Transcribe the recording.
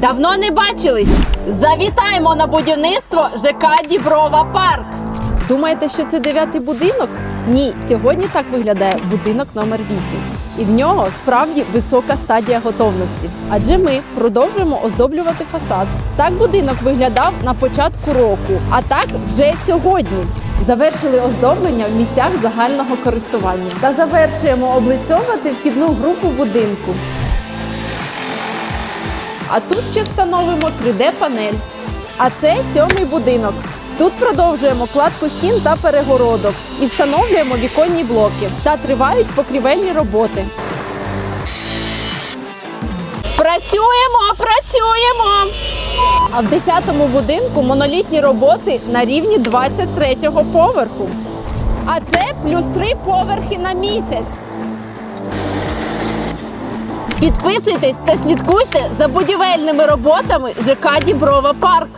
Давно не бачились. Завітаємо на будівництво ЖК Діброва Парк. Думаєте, що це дев'ятий будинок? Ні, сьогодні так виглядає будинок номер 8. І в нього справді висока стадія готовності. Адже ми продовжуємо оздоблювати фасад. Так будинок виглядав на початку року, а так вже сьогодні. Завершили оздоблення в місцях загального користування та завершуємо облицьовувати вхідну групу будинку. А тут ще встановимо 3D-панель. А це сьомий будинок. Тут продовжуємо кладку стін та перегородок і встановлюємо віконні блоки. Та тривають покрівельні роботи. Працюємо, працюємо! А в 10-му будинку монолітні роботи на рівні 23-го поверху. А це плюс 3 поверхи на місяць. Підписуйтесь та слідкуйте за будівельними роботами ЖК Діброва Парк.